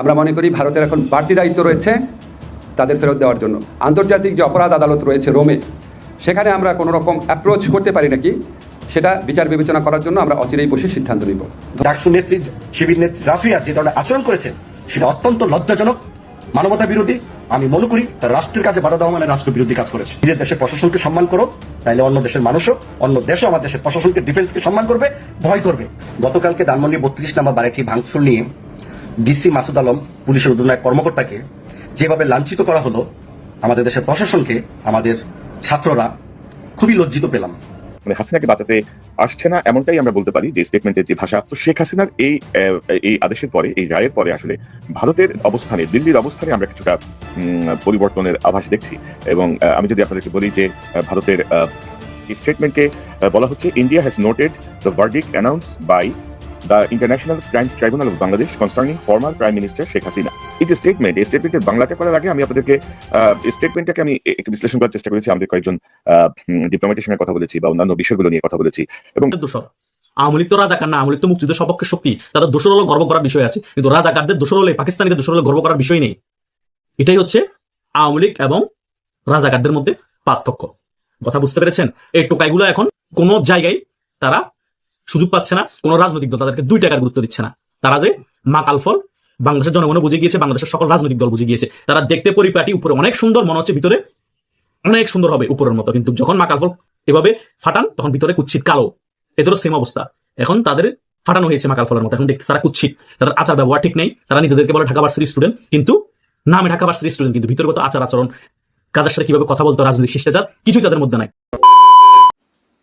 আমরা মনে করি ভারতের এখন বাড়তি দায়িত্ব রয়েছে তাদের ফেরত দেওয়ার জন্য। আন্তর্জাতিক যে অপরাধ আদালত রয়েছে রোমে, সেখানে আমরা কোনো রকম অ্যাপ্রোচ করতে পারি নাকি, সেটা বিচার বিবেচনা করার জন্য আমরা অচিরেই বসে সিদ্ধান্ত নিব। ডাকসু নেত্রী, শিবির নেত্রী রাফিয়া যে ধরনের আচরণ করেছেন, সেটা অত্যন্ত লজ্জাজনক। মানবতা বিরোধী, আমি মনে করি তার রাষ্ট্রের কাছে বাধা দেওয়া মানে রাষ্ট্র বিরোধী কাজ করেছে। নিজের দেশের প্রশাসনকে সম্মান করো, তাইলে অন্য দেশের মানুষও, অন্য দেশও আমার দেশের প্রশাসনকে ডিফেন্সকে সম্মান করবে, ভয় করবে। গতকালকে ধানমন্ডি বত্রিশ নম্বর বাড়িটি ভাঙচুর নিয়ে ডিসি মাসুদ আলম, পুলিশের অধিনায়ক কর্মকর্তাকে যেভাবে লাঞ্ছিত করা হলো, আমাদের দেশের প্রশাসনকে, আমাদের ছাত্ররা খুবই লজ্জিত পেলাম। মানে হাসিনাকে বাঁচাতে আসছে না এমনটাই আমরা বলতে পারি, যে স্টেটমেন্টের যে ভাষা। তো শেখ হাসিনার এই এই আদেশের পরে, এই রায়ের পরে আসলে ভারতের অবস্থানে, দিল্লির অবস্থানে আমরা কিছুটা পরিবর্তনের আভাস দেখছি। এবং আমি যদি আপনাদেরকে বলি যে ভারতের স্টেটমেন্টে বলা হচ্ছে India has noted the verdict announce by the International Crimes Tribunal of Bangladesh concerning former prime minister Sheikh Hasina এই যে স্টেটমেন্ট এই স্টেটমেন্টের বাংলাটা করার আগে আমি আপনাদেরকে স্টেটমেন্টটাকে আমি একটু বিশ্লেষণ করার চেষ্টা করেছি। আমাদের কয়েকজন ডিপ্লোমেটের সঙ্গে কথা বলেছি বা অন্যান্য বিষয়গুলো নিয়ে কথা বলেছি। এবং আওয়ামী লীগ তো রাজাকার না, আওয়ামী লীগ তো সপক্ষে শক্তি। তাদের দোষর হলে গর্ব করার বিষয় আছে। কিন্তু রাজাকারদের দোষর হলে পাকিস্তানিদের দোষর হলে গর্ব করার বিষয় নেই। এটাই হচ্ছে আওয়ামী লীগ এবং রাজাকারদের মধ্যে পার্থক্য। কথা বুঝতে পেরেছেন? এই টোকাইগুলো এখন কোন জায়গায় তারা সুযোগ পাচ্ছে না, কোন রাজনৈতিক দল তাদেরকে দুই টাকার গুরুত্ব দিচ্ছে না। তারা যে মাকাল ফল বাংলাদেশের জনগণ বুঝে গিয়েছে, বাংলাদেশের সকল রাজনৈতিক দল বুঝে গিয়েছে। তারা দেখতে পরিপাটি, উপরে অনেক সুন্দর, মনে হচ্ছে ভিতরে অনেক সুন্দর হবে উপরের মতো। কিন্তু যখন মাকাল ফল এভাবে ফাটান, তখন ভিতরে কুচ্ছিত কালো। এদেরও সেম অবস্থা। এখন তাদের ফাটানো হয়েছে মাকাল ফলের মতো। এখন দেখতে তারা কুচ্ছিত তাদের আচার ব্যবহার ঠিক নেই। তারা নিজেদেরকে বলে ঢাকা ভার্সিটি স্টুডেন্ট কিন্তু নামে ঢাকা ভার্সিটি স্টুডেন্ট কিন্তু ভিতরগত আচার আচরণ, কাদের সাথে কীভাবে কথা বলতো রাজনৈতিক শিষ্টাচার, কিছুই তাদের মধ্যে নাই।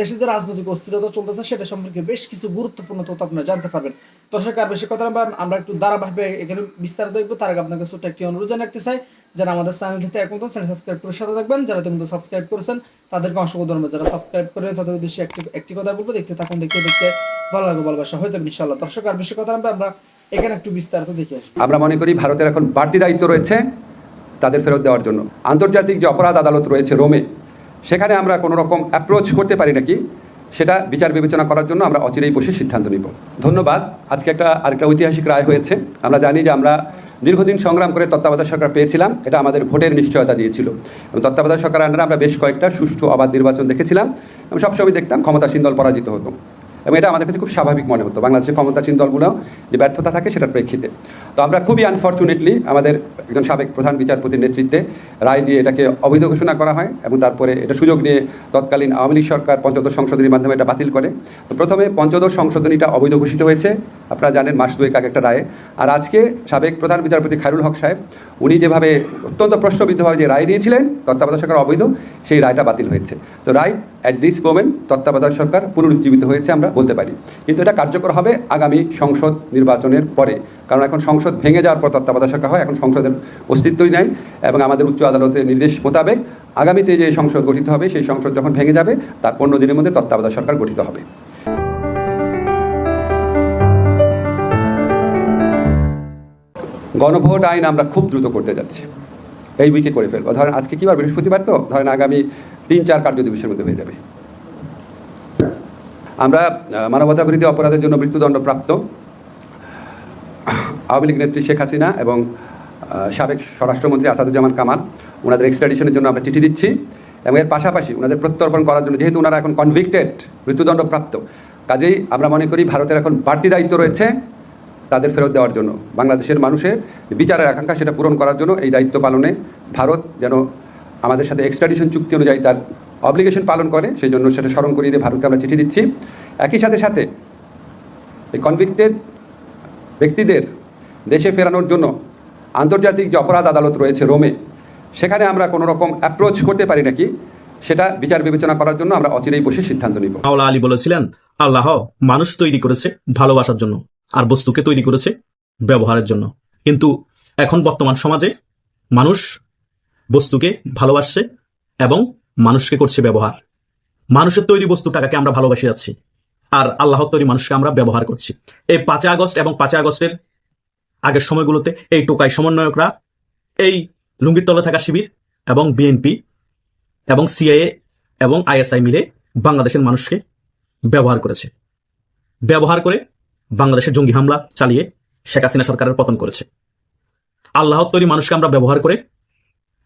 দেশে যে রাজনৈতিক অস্থিরতা চলতেছে, সেটা সম্পর্কে বেশ কিছু গুরুত্বপূর্ণ তথ্য আপনারা জানতে পারবেন। দর্শক, আর বেশি কথা না আমরা একটু ধারাবাহিকভাবে এখানে বিস্তারিত দেখব। তার আগে আপনাকে ছোট্ট একটি অনুরোধ জানাতে চাই, যারা আমাদের চ্যানেলটিতে এখন তো চ্যানেল সাবস্ক্রাইব করে সাথে থাকবেন। যারা ইতিমধ্যে সাবস্ক্রাইব করেছেন, তাদেরকে অসংখ্য ধন্যবাদ। যারা সাবস্ক্রাইব করে তাদের উদ্দেশ্যে একটি একটি কথা বলব, দেখতে থাকুন, দেখতে দেখতে ভালো লাগবে ভালোবাসা হয়তো ইনশাল্লাহ দর্শক, আর বেশি কথা না আমরা এখানে একটু বিস্তারিত দেখে আসব আমরা মনে করি ভারতের এখন বাড়তি দায়িত্ব রয়েছে তাদের ফেরত দেওয়ার জন্য। আন্তর্জাতিক যে অপরাধ আদালত রয়েছে রোমে সেখানে আমরা কোনো রকম অ্যাপ্রোচ করতে পারি নাকি, সেটা বিচার বিবেচনা করার জন্য আমরা অচিরেই বসে সিদ্ধান্ত নিব। ধন্যবাদ। আজকে একটা, আরেকটা ঐতিহাসিক রায় হয়েছে। আমরা জানি যে আমরা দীর্ঘদিন সংগ্রাম করে তত্ত্বাবধায়ক সরকার পেয়েছিলাম, এটা আমাদের ভোটের নিশ্চয়তা দিয়েছিল। এবং তত্ত্বাবধায়ক সরকার আন্ডারে আমরা বেশ কয়েকটা সুষ্ঠু অবাধ নির্বাচন দেখেছিলাম আমি সবসময় দেখতাম ক্ষমতাসীন দল পরাজিত হতো। এবং এটা আমাদের কাছে খুব স্বাভাবিক মনে হতো। বাংলাদেশের ক্ষমতাসীন দলগুলো যে ব্যর্থতা থাকে সেটার প্রেক্ষিতে। তো আমরা খুবই আনফর্চুনেটলি আমাদের একজন সাবেক প্রধান বিচারপতির নেতৃত্বে রায় দিয়ে এটাকে অবৈধ ঘোষণা করা হয় এবং তারপরে এটা সুযোগ নিয়ে তৎকালীন আওয়ামী লীগ সরকার পঞ্চদশ সংশোধনীর মাধ্যমে এটা বাতিল করে। তো প্রথমে পঞ্চদশ সংশোধনীটা অবৈধ ঘোষিত হয়েছে। আপনারা জানেন মাস দুয়েক আগে একটা রায়ে। আর আজকে সাবেক প্রধান বিচারপতি খায়রুল হক সাহেব, উনি যেভাবে অত্যন্ত প্রশ্নবিদ্ধভাবে যে রায় দিয়েছিলেন, তত্ত্বাবধায়ক সরকার অবৈধ, সেই রায়টা বাতিল হয়েছে। তো রায় অ্যাট দিস মোমেন্ট তত্ত্বাবধায়ক সরকার পুনরুজ্জীবিত হয়েছে আমরা বলতে পারি। কিন্তু এটা কার্যকর হবে আগামী সংসদ নির্বাচনের পরে। কারণ এখন সংসদ ভেঙে যাওয়ার পর তত্ত্বাবধায়ক সরকার হয়, এখন সংসদের অস্তিত্বই নাই এবং আমাদের উচ্চ আদালতের নির্দেশ মোতাবেক আগামীতে যে সংসদ গঠিত হবে, সেই সংসদ যখন ভেঙে যাবে, তার পনেরো দিনের মধ্যে তত্ত্বাবধায়ক সরকার গঠিত হবে। গণভোট আইন আমরা খুব দ্রুত করতে যাচ্ছি। এই উইকে করে ফেলব। ধরেন আজকে কি বার? বৃহস্পতিবার তো? ধরেন আগামী তিন, চার কার্য দিবসের মধ্যে হয়ে যাবে। আমরা মানবতা বিরোধী অপরাধের জন্য মৃত্যুদণ্ডপ্রাপ্ত আওয়ামী লীগ নেত্রী শেখ হাসিনা এবং সাবেক স্বরাষ্ট্রমন্ত্রী আসাদুজ্জামান কামাল ওনাদের এক্সট্রাডিশনের জন্য আমরা চিঠি দিচ্ছি এবং এর পাশাপাশি ওনাদের প্রত্যর্পণ করার জন্য, যেহেতু ওনারা এখন কনভিক্টেড মৃত্যুদণ্ডপ্রাপ্ত, কাজেই আমরা মনে করি ভারতের এখন বাড়তি দায়িত্ব রয়েছে তাদের ফেরত দেওয়ার জন্য। বাংলাদেশের মানুষের বিচারের আকাঙ্ক্ষা সেটা পূরণ করার জন্য এই দায়িত্ব পালনে ভারত যেন আমাদের সাথে এক্সট্রাডিশন চুক্তি অনুযায়ী তার অব্লিগেশন পালন করে, সেই জন্য সেটা স্মরণ করিয়ে দিয়ে ভারতকে আমরা চিঠি দিচ্ছি। একই সাথে সাথে এই কনভিক্টেড ব্যক্তিদের দেশে ফেরানোর জন্য আন্তর্জাতিক যে অপরাধ আদালত রয়েছে রোমে, সেখানে আমরা কোনো রকম অ্যাপ্রোচ করতে পারি নাকি, সেটা বিচার বিবেচনা করার জন্য আমরা অচিরেই বসে সিদ্ধান্ত নিব। মাওলা আলী বলেছিলেন, আল্লাহ মানুষ তৈরি করেছে ভালোবাসার জন্য আর বস্তুকে তৈরি করেছে ব্যবহারের জন্য। কিন্তু এখন বর্তমান সমাজে মানুষ বস্তুকে ভালোবাসছে এবং মানুষকে করছে ব্যবহার। মানুষের তৈরি বস্তু টাকাকে আমরা ভালোবাসে যাচ্ছি আর আল্লাহর তৈরি মানুষকে আমরা ব্যবহার করছি। এই পাঁচই আগস্ট এবং পাঁচই আগস্টের আগের সময়গুলোতে এই টোকাই সমন্বয়করা, এই লুঙ্গির তলে থাকা শিবির এবং বিএনপি এবং সিআইএ এবং আইএসআই মিলে বাংলাদেশের মানুষকে ব্যবহার করেছে। ব্যবহার করে বাংলাদেশের জঙ্গি হামলা চালিয়ে শেখ হাসিনা সরকারের পতন করেছে। আল্লাহর তৈরি মানুষকে আমরা ব্যবহার করে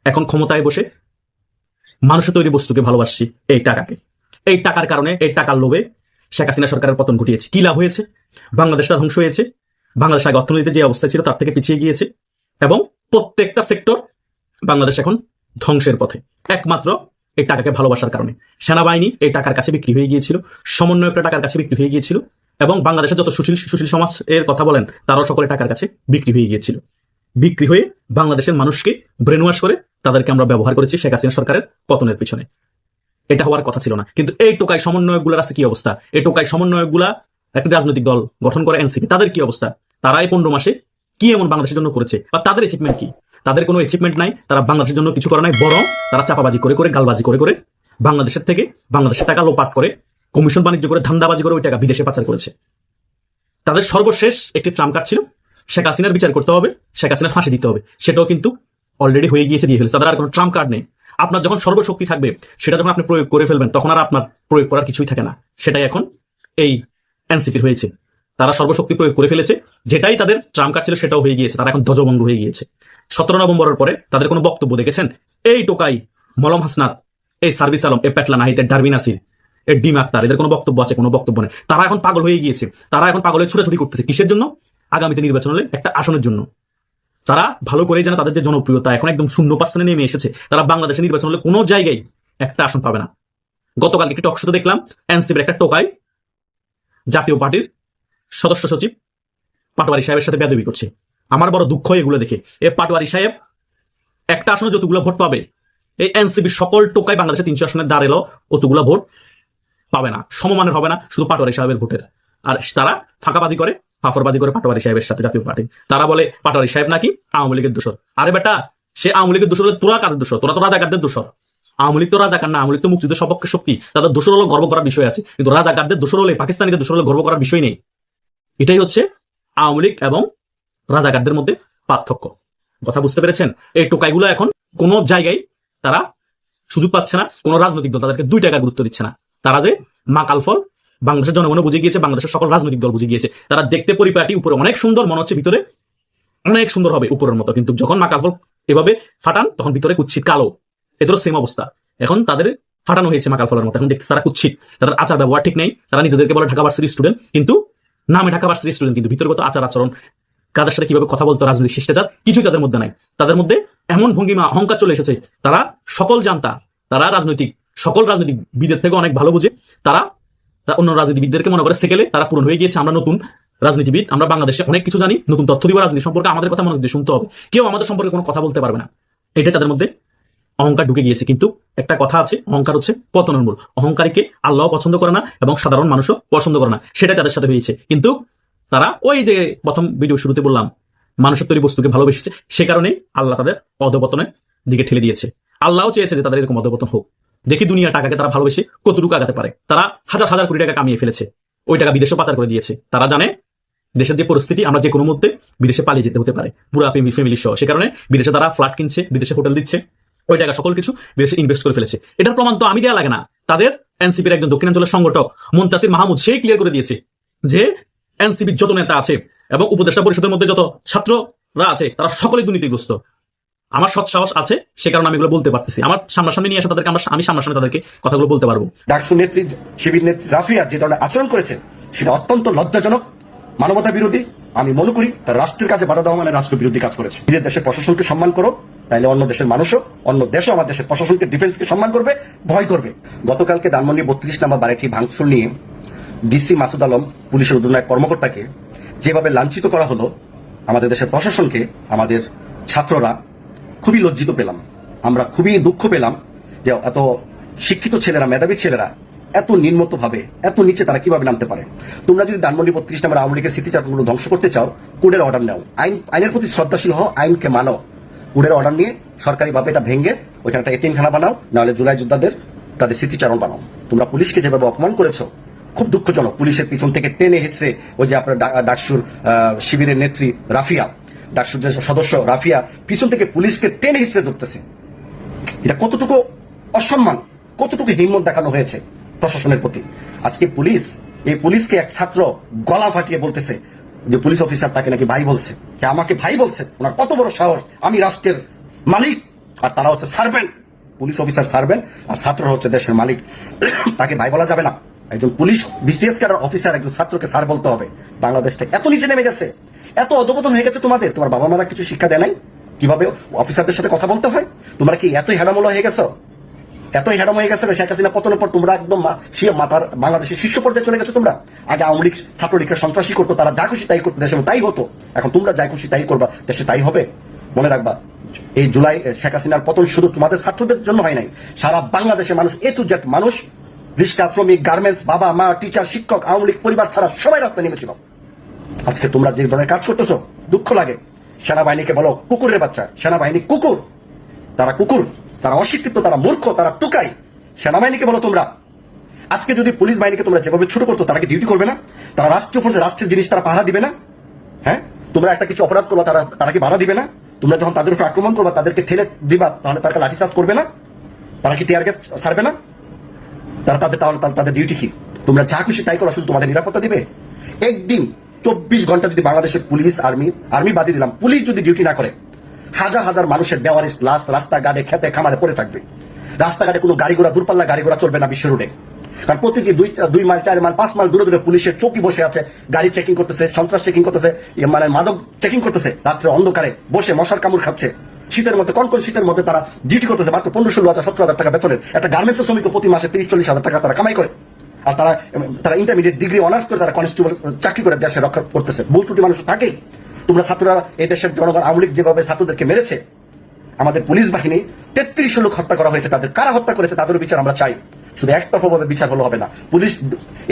এখন ক্ষমতায় বসে মানুষের তৈরি বস্তুকে ভালোবাসছি এই টাকাকে। এই টাকার কারণে, এই টাকার লোভে শেখ হাসিনা সরকারের পতন ঘটিয়েছে। কি লাভ হয়েছে? বাংলাদেশটা ধ্বংস হয়েছে। বাংলাদেশ আগে অর্থনীতিতে যে অবস্থা ছিল তার থেকে পিছিয়ে গিয়েছে এবং প্রত্যেকটা সেক্টর বাংলাদেশ এখন ধ্বংসের পথে। একমাত্র এই টাকাকে ভালোবাসার কারণে। সেনাবাহিনী এই টাকার কাছে বিক্রি হয়ে গিয়েছিল, সমন্বয়করা টাকার কাছে বিক্রি হয়ে গিয়েছিল এবং বাংলাদেশের যত সুশীল সুশীল সমাজ এর কথা বলেন, তারাও সকলে টাকার কাছে বিক্রি হয়ে গিয়েছিল। বিক্রি হয়ে বাংলাদেশের মানুষকে ব্রেন ওয়াশ করে তাদেরকে আমরা ব্যবহার করেছি শেখ হাসিনা সরকারের পতনের পিছনে। এটা হওয়ার কথা ছিল না। কিন্তু এই টোকাই সমন্বয়কগুলোর আছে কি অবস্থা? এই টোকাই সমন্বয়কগুলা একটা রাজনৈতিক দল গঠন করে এনসিপি, তাদের কি অবস্থা? তারা এই পনেরো মাসে কি এমন বাংলাদেশের জন্য করেছে? বা তাদের অ্যাচিভমেন্ট কি? তাদের কোনো অ্যাচিভমেন্ট নাই, তারা বাংলাদেশের জন্য কিছু করে নাই, বরং তারা চাপাবাজি করে করে, গালবাজি করে করে বাংলাদেশের থেকে বাংলাদেশের টাকা লোপাট করে, কমিশন বাণিজ্য করে, ধান্দাবাজি করে ওই টাকা বিদেশে পাচার করেছে। তাদের সর্বশেষ একটি ট্রাম্প কার্ড ছিল, শেখ হাসিনার বিচার করতে হবে, শেখ হাসিনার ফাঁসি দিতে হবে। সেটাও কিন্তু অলরেডি হয়ে গিয়েছে, দিয়ে ফেলেছে। তাদের আর কোনো ট্রাম্প কার্ড নেই। আপনার যখন সর্বশক্তি থাকবে, সেটা যখন আপনি প্রয়োগ করে ফেলবেন, তখন আর আপনার প্রয়োগ করার কিছুই থাকে না। সেটাই এখন এই এনসিপির হয়েছে। তারা সর্বশক্তি প্রয়োগ করে ফেলেছে। যেটাই তাদের ট্রাম কার্ড ছিল সেটাও হয়ে গিয়েছে। তারা এখন ধ্বজভঙ্গ হয়ে গিয়েছে। সতেরো নভেম্বরের পরে তাদের কোনো বক্তব্য দেখেছেন? এই টোকাই মলম হাসনাত, এই সার্ভিস আলম এ পেটলা নাহিতের ডারবিন আসির এর ডিম আক্তার এদের কোনো বক্তব্য আছে? কোনো বক্তব্য নেই। তারা এখন পাগল হয়ে গিয়েছে। তারা এখন পাগলের ছুটাছুটি করতেছে। কিসের জন্য? আগামীতে নির্বাচন হলে একটা আসনের জন্য। তারা ভালো করেই জানে তাদের যে জনপ্রিয়তা এখন একদম শূন্য পার্সেন্টে নেমে এসেছে। তারা বাংলাদেশে নির্বাচন হলে কোনো জায়গায় একটা আসন পাবে না। গতকাল একটি টকশোতে দেখলাম, এনসিপির একটা টোকাই জাতীয় পার্টির সদস্য সচিব পাটোয়ারি সাহেবের সাথে বেদবি করছে। আমার বড় দুঃখ এগুলো দেখে। এ পাটোয়ারি সাহেব একটা আসনে যতগুলো ভোট পাবে, এই এনসিপির সকল টোকাই বাংলাদেশে তিনশো আসনে দাঁড়াল অতগুলো ভোট পাবে না, সমমানের হবে না, শুধু পাটোয়ারি সাহেবের ভোটের। আর তারা ফাঁকাবাজি করে, ফাফরবাজি করে পাটোয়ারি সাহেবের সাথে জাতীয় পার্টি। তারা বলে, পাটোয়ারি সাহেব নাকি আওয়ামী লীগের দোষর। আরে বেটা, সে আওয়ামী লীগের দোষর তোরা কাদের দোষর? তোরা তো রাজাকারদের দোষর। আওয়ামী তো রাজাকার না, আওয়ামী তো সপক্ষে শক্তি। তাদের দোষর হলো গর্ব করার বিষয় আছে। কিন্তু রাজাকারদের দোষর হলে পাকিস্তানিদের দোষর হলে গর্ব করার বিষয় নেই। এটাই হচ্ছে আওয়ামী লীগ এবং রাজাকারদের মধ্যে পার্থক্য। কথা বুঝতে পেরেছেন? এই টোকাইগুলো এখন কোনো জায়গায় তারা সুযোগ পাচ্ছে না, কোনো রাজনৈতিক দল তাদেরকে দুই টাকা গুরুত্ব দিচ্ছে না। তারা যে মা কালফল বাংলাদেশের জনগণ বুঝে গিয়েছে, বাংলাদেশের সকল রাজনৈতিক দল বুঝে গিয়েছে। তারা দেখতে পরিপাটি, উপরে অনেক সুন্দর, মনে হচ্ছে ভিতরে অনেক সুন্দর হবে উপরের মতো। কিন্তু যখন মা কালফল এভাবে ফাটান, তখন ভিতরে কুচ্ছিত কালো। এদেরও সেম অবস্থা। এখন তাদের ফাটানো হয়েছে মাকাল ফলের মতো। এখন দেখতে তারা কুচ্ছিত তাদের আচার ব্যবহার ঠিক নেই। তারা নিজেদেরকে বলে ঢাকা ভার্সিটি স্টুডেন্ট কিন্তু নামে ঢাকা ভার্সিটি স্টুডেন্ট কিন্তু ভিতরগত আচার আচরণ, কাদের সাথে কীভাবে কথা বলতো, রাজনৈতিক শিষ্টাচার, কিছুই তাদের মধ্যে নাই। তাদের মধ্যে এমন ভঙ্গিমা, অহংকার চলে এসেছে। তারা সকল জানতা, তারা রাজনৈতিক, সকল রাজনৈতিক বিদের থেকে অনেক ভালো বুঝে। তারা অন্য রাজনীতিবিদদেরকে মনে করে সেকেলে তারা পূরণ হয়ে গিয়েছে। আমরা নতুন রাজনীতিবিদ, আমরা বাংলাদেশে অনেক কিছু জানি। নতুন তথ্য দিব, রাজনীতি সম্পর্কে আমাদের কথা মনে শুনতে হবে। কেউ আমাদের সম্পর্কে কোনো কথা বলতে পারবে না। এটা তাদের মধ্যে অহংকার ঢুকে গিয়েছে, কিন্তু একটা কথা আছে, অহংকার হচ্ছে পতনের মূল। অহংকারীকে আল্লাহ পছন্দ করে না এবং সাধারণ মানুষও পছন্দ করে না সেটাই তাদের সাথে হয়েছে। কিন্তু তারা ওই যে প্রথম ভিডিও শুরুতে বললাম, মানুষের তৈরি বস্তুকে ভালোবেসেছে, সে কারণেই আল্লাহ তাদের অধপতনের দিকে ঠেলে দিয়েছে। আল্লাহও চেয়েছে যে তাদের এরকম অধপতন হোক। দেখি দুনিয়া টাকাকে তারা ভালোবেসে কতটুকু আগাতে পারে। তারা হাজার হাজার কোটি টাকা কামিয়ে ফেলেছে। ওই টাকা বিদেশে পাচার করে দিয়েছে। তারা জানে দেশের যে পরিস্থিতি, আমরা যে কোনো মুহূর্তে বিদেশে পালিয়ে যেতে হতে পারে। পুরো ফ্যামিলি সহ। সে কারণে বিদেশে তারা ফ্ল্যাট কিনছে, বিদেশে হোটেল দিচ্ছে। ওই টাকা সকল কিছু বিদেশে ইনভেস্ট করে ফেলেছে। এটার প্রমাণ তো আমি দেওয়া লাগে না। তাদের এনসিপির একজন দক্ষিণাঞ্চলের সংগঠক মুন্তাসির মাহমুদ, সেই ক্লিয়ার করে দিয়েছে যে এনসিপির যত নেতা আছে এবং উপদেষ্টা পরিষদের মধ্যে যত ছাত্ররা আছে, তারা সকলেই দুর্নীতিগ্রস্ত। আমার সৎ সাহস আছে, সে কারণে আমি এগুলো বলতে পারতেছি। আমার সামনাসামনি নিয়ে এসে তাদেরকে আমরা, আমি সামনাসামনি তাদেরকে কথাগুলো বলতে পারব। ডাকসু নেত্রী, শিবির নেত্রী রাফিয়া যে ধরনের আচরণ করেছেন, সেটা অত্যন্ত লজ্জাজনক মানবতা বিরোধী আমি মনে করি তার রাষ্ট্রের কাজে বাধা দেওয়া মানে রাষ্ট্র বিরোধী কাজ করেছে। নিজের দেশের প্রশাসনকে সম্মান করো, তাইলে অন্য দেশের মানুষও, অন্য দেশও আমার দেশের প্রশাসনকে ডিফেন্সকে সম্মান করবে, ভয় করবে। গতকালকে ধানমন্ডি বত্রিশ নাম্বার বাড়িটি ভাঙচুর নিয়ে ডিসি মাসুদ আলম পুলিশের অধিনায়ক কর্মকর্তাকে যেভাবে লাঞ্ছিত করা হলো, আমাদের দেশের প্রশাসনকে, আমাদের ছাত্ররা, খুবই লজ্জিত পেলাম। আমরা খুবই দুঃখ পেলাম যে এত শিক্ষিত ছেলেরা, মেধাবী ছেলেরা এত নিম্নত ভাবে এত নিচে তারা কীভাবে নামতে পারে? তোমরা যদি ধানমন্ডি বত্রিশ নাম্বার আওয়ামী লীগের স্মৃতিচারণগুলো ধ্বংস করতে চাও কোর্টের অর্ডার নাও। আইন, আইনের প্রতি শ্রদ্ধাশীল হও, আইনকে মানো। কুড়ের অর্ডার নিয়ে সরকারিভাবে এটা ভেঙে ওইখানে একটা এতিমখানা বানাও, নাহলে জুলাই যোদ্ধাদের তাদের স্মৃতিচারণ বানাও। তোমরা পুলিশকে যেভাবে অপমান করেছ, খুব দুঃখজনক। পুলিশের পিছন থেকে টেনে হেঁচড়ে ওই যে আপনার ডাকসুর শিবিরের নেত্রী রাফিয়া, ডাকসুর যে সদস্য রাফিয়া, পিছন থেকে পুলিশকে টেনে হিচড়ে ধরতেছে। এটা কতটুকু অসম্মান, কতটুকু হিম্মত দেখানো হয়েছে? প্রশাসনের প্রতি। আজকে পুলিশ, এই পুলিশকে এক ছাত্র গলা ফাটিয়ে বলতেছে যে পুলিশ অফিসার তাকে নাকি ভাই বলছে। আমাকে ভাই বলছে? ওনার কত বড় সাহস। আমি রাষ্ট্রের মালিক, আর তারা হচ্ছে সার্ভেন্ট। পুলিশ অফিসার সার্ভেন্ট, আর ছাত্ররা হচ্ছে দেশের মালিক। তাকে ভাই বলা যাবে না। একজন পুলিশ বিসিএস ক্যাডার অফিসার, একজন ছাত্রকে স্যার বলতে হবে। বাংলাদেশটা এত নিচে নেমে গেছে। এত অধপতন হয়ে গেছে তোমাদের। তোমার বাবা মারা কিছু শিক্ষা দেয় নাই? কীভাবে অফিসারদের সাথে কথা বলতে হয়? তোমরা কি এতই হেরামোলা হয়ে গেছো? এতই হেরাম হয়ে গেছে শেখ হাসিনা পতনের পর তোমরা একদম মাথার বাংলাদেশের শীর্ষ পর্যায়ে চলে গেছো তোমরা? আগে আওয়ামী লীগ ছাত্রলীগের সন্ত্রাসী করতো, তারা যা খুশি তাই করতো, দেশে তাই হতো। এখন তোমরা যা খুশি তাই করবা, দেশে তাই হবে। মনে রাখবা, এই জুলাই শেখ হাসিনার পতন শুধু তোমাদের ছাত্রদের জন্য হয় নাই। সারা বাংলাদেশের মানুষ এ টু জেড মানুষ, রিক্সা, শ্রমিক, গার্মেন্টস, বাবা, মা, টিচার, শিক্ষক, আওয়ামী লীগ, পরিবার ছাড়া সবাই রাস্তায় নেমেছিল। আজকে তোমরা যে ধরনের কাজ করতেছো, দুঃখ লাগে। সেনাবাহিনীকে বলো, কুকুরের বাচ্চা। সেনাবাহিনী কুকুর। তারা কুকুর। তারা অশিক্ষিত, তারা মূর্খ, তারা টুকাই। সেনাবাহিনীকে বলো তোমরা, আজকে যদি পুলিশ বাহিনীকে তোমরা যেভাবে ছোট করতো, তারা কি ডিউটি করবে না? তারা রাষ্ট্রীয় ফোর্সে রাষ্ট্রের জিনিস তারা পাহারা দিবে না? হ্যাঁ? তোমরা একটা কিছু অপরাধ করবা, তারা তারা কি বাধা দিবে না? তোমরা যখন তাদের উপর আক্রমণ করবা, তাদেরকে ঠেলে দিবা, তাহলে তারা লাঠিচার্জ করবে না? তারা কি টিয়ার গ্যাস ছাড়বে না? তারা তাদের, তাহলে তাদের ডিউটি কি? তোমরা যা খুশি তাই করো, শুধু তোমাদের নিরাপত্তা দিবে? একদিন চব্বিশ ঘণ্টা যদি বাংলাদেশের পুলিশ, আর্মি আর্মি বাদই দিলাম, পুলিশ যদি ডিউটি না করে হাজার হাজার মানুষের বেওয়ারিস লাশ রাস্তাঘাটে, খেতে, খামারে পড়ে থাকবে। রাস্তাঘাটে কোনো গাড়ি ঘোড়া দূরপাল্লা গাড়ি ঘোড়া চলবে না বিশ্ব রোডে। কারণ প্রতিটি দুই দুই মাইল, চার মাইল, পাঁচ মাইল দূরে দূরে পুলিশের চৌকি বসে আছে, গাড়ি চেকিং করতেছে, সন্ত্রাস চেকিং করতেছে মানে মাদক চেকিং করতেছে, রাত্রে অন্ধকারে বসে মশার কামড় খাচ্ছে। শীতের মধ্যে কোন কোন শীতের মধ্যে তারা ডিউটি করতেছে মাত্র পনেরো ষোলো হাজার, সতেরো হাজার টাকা বেতনের। একটা গার্মেন্টস শ্রমিক প্রতি মাসে তিরিশ, চল্লিশ হাজার টাকা তারা কামাই করে। আর তারা তারা ইন্টারমিডিয়েট ডিগ্রি অনার্স করে তারা কনস্টেবল চাকরি করে দেশে রক্ষা করতেছে। ভুল ত্রুটি মানুষ থাকেই। তোমরা ছাত্ররা এই দেশের জনগণ, আওয়ামী যেভাবে ছাত্রদেরকে মেরেছে, আমাদের পুলিশ বাহিনী তেত্রিশশো লোক হত্যা করা হয়েছে, তাদের কারা হত্যা করেছে তাদের বিচার আমরা চাই। শুধু একতরফাভাবে বিচার হলে হবে না। পুলিশ,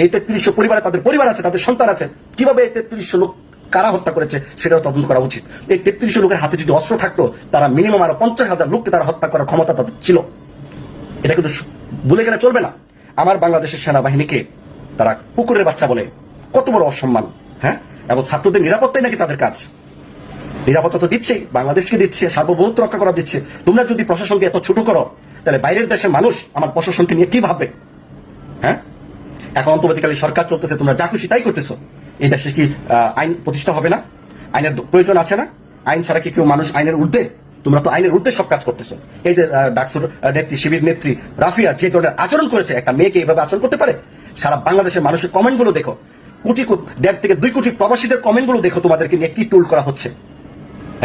এই তেত্রিশশো পরিবারে তাদের পরিবার আছে, তাদের সন্তান আছে। কীভাবে এই তেত্রিশশো লোক কারা হত্যা করেছে, সেটাও তদন্ত করা উচিত। এই তেত্রিশশো লোকের হাতে যদি অস্ত্র থাকতো, তারা মিনিমাম আরও পঞ্চাশ হাজার লোককে তারা হত্যা করার ক্ষমতা তাদের ছিল। এটা কিন্তু ভুলে গেলে চলবে না। আমার বাংলাদেশের সেনাবাহিনীকে তারা কুকুরের বাচ্চা বলে। কত বড় অসম্মান হ্যাঁ? এবং ছাত্রদের নিরাপত্তাই নাকি তাদের কাজ? নিরাপত্তা তো দিচ্ছে, বাংলাদেশকে দিচ্ছে, সার্বভৌমত্ব রক্ষা করা দিচ্ছে। তোমরা যদি প্রশাসনকে এত ছোট করো, তাহলে বাইরের দেশের মানুষ আমার প্রশাসনকে নিয়ে কি ভাববে? হ্যাঁ? এখন অন্তর্বর্তীকালে সরকার চলতেছে, তোমরা যা খুশি তাই করতেছো। এই দেশে কি আইন প্রতিষ্ঠা হবে না? আইনের প্রয়োজন আছে না? আইন ছাড়া কি কেউ মানুষ আইনের ঊর্ধ্বে? তোমরা তো আইনের ঊর্ধ্বে সব কাজ করতেছো। এই যে ডাকসুর নেত্রী, শিবির নেত্রী রাফিয়া যে ধরনের আচরণ করেছে, একটা মেয়েকে এইভাবে আচরণ করতে পারে? সারা বাংলাদেশের মানুষের কমেন্টগুলো দেখো। কোটি দেড় থেকে দুই কোটি প্রবাসীদের কমেন্টগুলো দেখো তোমাদেরকে নিয়ে কি টুল করা হচ্ছে।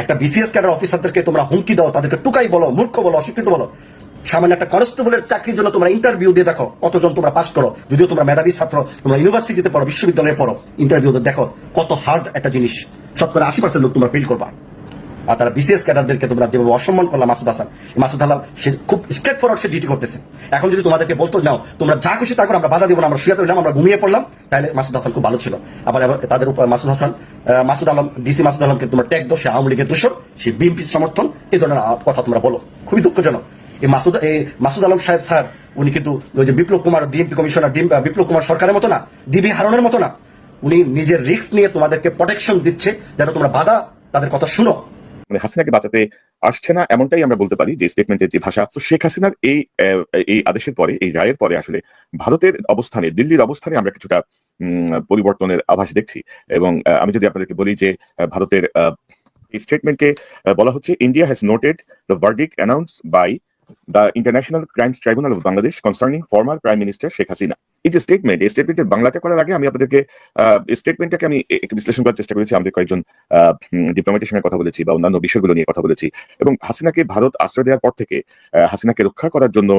একটা বিসিএস ক্যাডার অফিসারদেরকে তোমরা হুমকি দাও, তাদেরকে টুকাই বলো, মূর্খ বলো, অশিক্ষিত বলো। সামান্য একটা কনস্টেবলের চাকরির জন্য তোমরা ইন্টারভিউ দিয়ে দেখো, কতজন তোমরা পাস করো। যদিও তোমরা মেধাবী ছাত্র, তোমরা ইউনিভার্সিটিতে পড়ো, বিশ্ববিদ্যালয়ে পড়ো। ইন্টারভিউ দেখো কত হার্ড একটা জিনিস। শতকরা আশি পার্সেন্ট লোক তোমরা ফিল করবা। আর তারা বিসিএস ক্যাডারদেরকে তোমরা যেভাবে অসম্মান করলাম মাসুদ হাসান মাসুদ হাসান সে খুব স্ট্রেট ফরওয়ার্ড সে ডিউটি করতেছে। এখন যদি তোমাদেরকে বলতো, নাও, তোমরা যা খুশি তা করো, আমরা বাধা দিব না, আমরা শুয়ে রইলাম আমরা ঘুমিয়ে পড়লাম, তাহলে মাসুদ হাসান খুব ভালো ছিল। আবার তাদের উপর মাসুদ হাসান মাসুদ আলম, ডিসি মাসুদ আলমকে তোমরা ট্যাগ দোষ আওয়ামী লীগের দোষর, সে বিএনপির সমর্থন এই ধরনের কথা তোমরা বলো। খুবই দুঃখজনক। এই মাসুদ এই মাসুদ আলম সাহেব, স্যার, উনি কিন্তু ওই যে বিপ্লব কুমার, ডিএমপি কমিশনার বিপ্লব কুমার সরকারের মতো না, ডিবি হারনের মতো না। উনি নিজের রিস্ক নিয়ে তোমাদেরকে প্রোটেকশন দিচ্ছে, যেন তোমরা বাধা তাদের কথা শুনো। মানে হাসিনাকে বাঁচাতে আসছে না এমনটাই আমরা বলতে পারি যে স্টেটমেন্টের যে ভাষা। তো শেখ হাসিনার এই এই আদেশের পরে, এই রায়ের পরে আসলে ভারতের অবস্থানে, দিল্লির অবস্থানে আমরা কিছুটা পরিবর্তনের আভাস দেখছি। এবং আমি যদি আপনাদেরকে বলি যে ভারতের স্টেটমেন্টে বলা হচ্ছে India has noted the verdict announce by the International Crimes Tribunal of Bangladesh concerning former prime minister Sheikh Hasina এই যে স্টেটমেন্ট এই স্টেটমেন্টের বাংলাটা করার আগে আমি আপনাদেরকে স্টেটমেন্টটাকে আমি বিশ্লেষণ করার চেষ্টা করেছি। আমাদের কয়েকজন ডিপ্লোমেটের সঙ্গে কথা বলেছি বা অন্যান্য বিষয়গুলো নিয়ে কথা বলেছি। এবং হাসিনাকে ভারত আশ্রয় দেওয়ার পর থেকে হাসিনাকে রক্ষা করার জন্য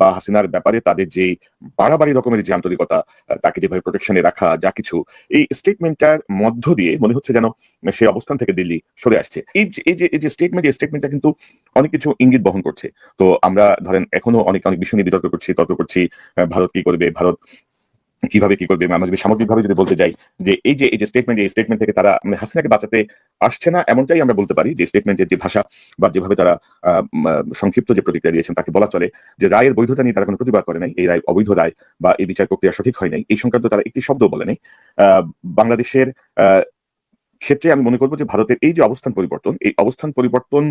বা হাসিনার ব্যাপারে তাদের যে বাড়াবাড়ি রকমের যে আন্তরিকতা তাকে যেভাবে প্রোটেকশনে রাখা, যা কিছু, এই স্টেটমেন্টটার মধ্য দিয়ে মনে হচ্ছে যেন সে অবস্থান থেকে দিল্লি সরে আসছে। এই যে এই যে স্টেটমেন্ট এই স্টেটমেন্টটা কিন্তু অনেক কিছু ইঙ্গিত বহন করছে। তো আমরা ধরেন এখনও অনেক অনেক বিষয় নিয়ে বিতর্ক করছি, তর্ক করছি ভারত কি করবে, ভারত কীভাবে কি করবে? আমরা যদি সামগ্রিকভাবে যদি বলতে যাই যে এই যে এই যে স্টেটমেন্ট এই স্টেটমেন্ট থেকে তারা মানে হাসিনাকে বাঁচাতে আসছে না এমনটাই আমরা বলতে পারি যে স্টেটমেন্টের যে ভাষা বা যেভাবে তারা সংক্ষিপ্ত যে প্রতিক্রিয়া দিয়েছেন তাকে বলা চলে যে রায়ের বৈধতা নিয়ে তারা কোনো প্রতিবাদ করে নাই। এই রায় অবৈধ রায় বা এই বিচার প্রক্রিয়া সঠিক হয় নাই। এই সংক্রান্ত তারা একটি শব্দ বলে নাই। বাংলাদেশের ক্ষেত্রে আমি মনে করব যে ভারতের এই যে অবস্থান পরিবর্তন, এই অবস্থান পরিবর্তন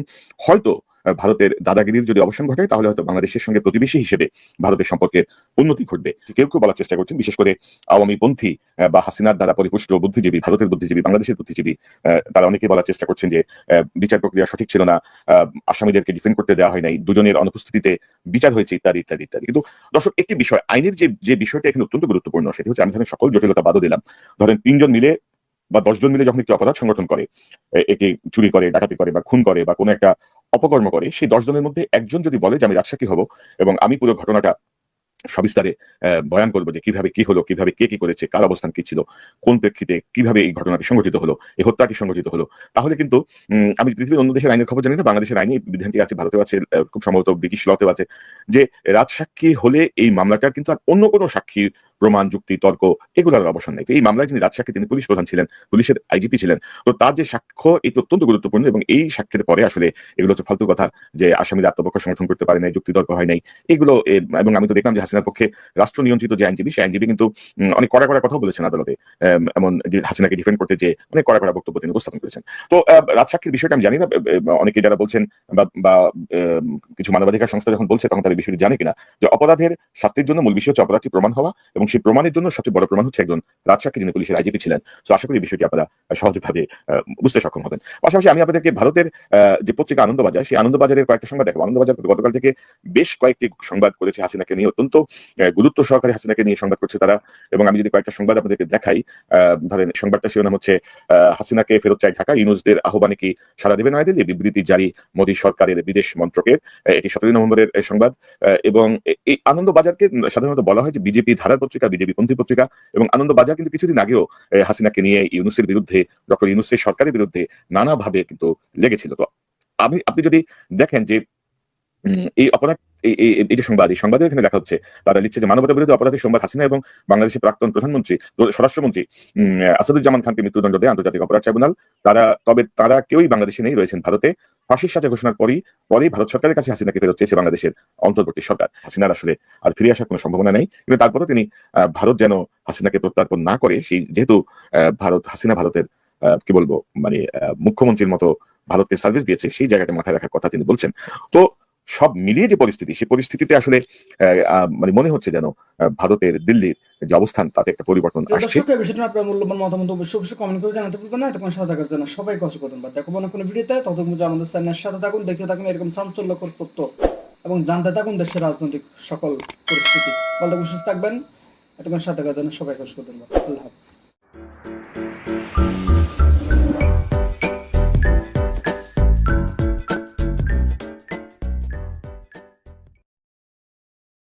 হয়তো ভারতের দাদাগিরির যদি অবসান ঘটায় তাহলে হয়তো বাংলাদেশের সঙ্গে প্রতিবেশী হিসেবে ভারতের সম্পর্কের উন্নতি ঘটবে। কেউ কেউ বলার চেষ্টা করছেন, বিশেষ করে আওয়ামী পন্থী বা হাসিনার দ্বারা পরিপুষ্ট বুদ্ধিজীবী, ভারতের বুদ্ধিজীবী, বাংলাদেশের বুদ্ধিজীবী তারা অনেকে বলার চেষ্টা করছেন যে বিচার প্রক্রিয়া সঠিক ছিল না আসামিদেরকে ডিফেন্ড করতে দেওয়া হয় নাই, দুজনের অনুপস্থিতিতে বিচার হয়েছে, ইত্যাদি ইত্যাদি ইত্যাদি। কিন্তু দর্শক, একটি বিষয়, আইনের যে যে বিষয়টা এখানে অত্যন্ত গুরুত্বপূর্ণ, সেটি হচ্ছে আমি ধরেন সকল জটিলতা বাদও দিলাম। ধরেন তিনজন মিলে বা দশজন মিলে যখন একটি অপরাধ সংগঠন করে, এ- এটি চুরি করে, ডাকাতি করে, বা খুন করে, বা কোনো একটা অপকর্ম করে, সেই দশ জনের মধ্যে একজন যদি বলে যে, আমি রাজসাক্ষী হব এবং আমি পুরো ঘটনাটা সবিস্তারে বয়ান করব যে, কীভাবে কি হলো, কীভাবে কে কি করেছে, কার অবস্থান কি ছিল, কোন প্রেক্ষিতে কীভাবে এই ঘটনাটি সংঘটিত হলো, এই হত্যাটি সংঘটিত হলো? তাহলে কিন্তু আমি পৃথিবীর অন্য দেশের আইনের খবর জানি না, বাংলাদেশের আইনে বিধানটি আছে, ভারতেও আছে খুব সম্ভবত ব্রিটিশ লতেও আছে, যে রাজসাক্ষী হলে এই মামলাটার কিন্তু আর অন্য কোনো সাক্ষী প্রমাণ যুক্তি তর্ক এগুলোর অবসান নেই। এই মামলায় যিনি রাজসাক্ষী তিনি পুলিশ প্রধান ছিলেন পুলিশের আইজিপি ছিলেন। তো তার যে সাক্ষ্য এটি অত্যন্ত গুরুত্বপূর্ণ এবং এই সাক্ষ্যের পরে আসলে এগুলো হচ্ছে ফালতু কথা যে আসামিরা আত্মপক্ষ সমর্থন করতে পারে নাই যুক্তি তর্ক হয় নাই। এগুলো এবং আমি তো দেখলাম যে হাসিনার পক্ষে রাষ্ট্র নিয়ন্ত্রিত যে আইনজীবী সেই আইনজীবী কিন্তু অনেক কড়া কড়া কথা বলেছেন আদালতে। এম, এমন যে হাসিনাকে ডিফেন্ড করতে যে অনেক কড়া কড়া বক্তব্য তিনি উপস্থাপন করেছেন। তো রাজসাক্ষীর বিষয়টা আমি জানি না অনেকে যারা বলছেন বা কিছু মানবাধিকার সংস্থা যখন বলছে তখন তারা এই বিষয়টি জানে কিনা। যে অপরাধের শাস্তির জন্য মূল বিষয় হচ্ছে অপরাধটি প্রমাণ হওয়া এবং সেই প্রমাণের জন্য সবচেয়ে বড় প্রমাণ হচ্ছে একজন রাজসাক্ষী যিনি পুলিশের আইজিপি ছিলেন। তো আশা করি বিষয়টি আপনারা সহজভাবে বুঝতে সক্ষম হবেন। পাশাপাশি আমি আপনাদেরকে ভারতের যে পত্রিকা আনন্দবাজার, সেই আনন্দবাজারের কয়েকটা সংবাদ দেখাবো। আনন্দবাজার গতকাল থেকে বেশ কয়েকটি সংবাদ করেছে হাসিনাকে নিয়ে অত্যন্ত গুরুত্ব সহকারে হাসিনাকে নিয়ে সংবাদ করছে তারা। এবং আমি যদি কয়েকটা সংবাদ আপনাদেরকে দেখাই ধরেন সংবাদটা শিরোনাম হচ্ছে হাসিনাকে ফেরত চাই ঢাকা। ইউনুসদের আহ্বানে কি সারা দেবে নয়াদিল্লি? বিবৃতি জারি মোদী সরকারের বিদেশ মন্ত্রকের এটি সতেরোই নভেম্বরের সংবাদ। এবং এই আনন্দবাজারকে সাধারণত বলা হয় যে বিজেপি ধারার পত্রিকা, বিজেপি পন্থী পত্রিকা এবং আনন্দবাজার কিন্তু কিছুদিন আগেও হাসিনাকে নিয়ে ইউনুসের বিরুদ্ধে, ডক্টর ইউনুসের সরকারের বিরুদ্ধে নানাভাবে কিন্তু লেগেছিল। তো আমি, আপনি যদি দেখেন যে এই অপরাধ এই- সংবাদ, এই সংবাদে এখানে দেখা হচ্ছে, তারা লিখছে যে মানবতা বিরোধী সংবাদ হাসিনা এবং বাংলাদেশের প্রাক্তন প্রধানমন্ত্রী, স্বরাষ্ট্রমন্ত্রী আসাদুজ্জামান খানকে মৃত্যুদণ্ড দেয় আন্তর্জাতিক অপরাধ ট্রাইব্যুনাল, তারা, তবে তারা কেউই বাংলাদেশে নেই, রয়েছেন ভারতে। ফাঁসির সাজা ঘোষণার পরই, পরেই ভারত সরকারের কাছে হাসিনাকে ফেরত চেয়েছে বাংলাদেশের অন্তর্বর্তী সরকার। হাসিনার আসলে আর ফিরে আসার কোনো সম্ভাবনা নেই। কিন্তু তারপরেও তিনি ভারত যেন হাসিনাকে প্রত্যার্পণ না করে, সেই যেহেতু ভারত, হাসিনা ভারতের কি বলব মানে মুখ্যমন্ত্রীর মতো ভারতকে সার্ভিস দিয়েছে, সেই জায়গাটা মাথায় রাখার কথা তিনি বলছেন। তো সব মিলিয়ে যে পরিস্থিতি সেই পরিস্থিতিতে আসলে মানে মনে হচ্ছে যেন ভারতের দিল্লির যে অবস্থান তাতে একটা পরিবর্তন আসছে। বিষয়টা আপনার মূল্যবান মতামত অবশ্যই অবশ্যই কমেন্ট করে জানাতে ভুলবেন না। তখন সাথে থাকার জন্য সবাই কষ্ট করবেন বা দেখো কোনো ভিডিওতে ততক্ষণ পর্যন্ত আমাদের চ্যানেলের সাথে থাকুন দেখতে থাকুন এরকম চাঞ্চল্যকর তথ্য এবং জানতে থাকুন দেশের রাজনৈতিক সকল পরিস্থিতি। বলতে সুস্থ থাকবেন। এতক্ষণ সাথে থাকার জন্য সবাই কষ্ট করবেন আল্লাহ হাফিজ।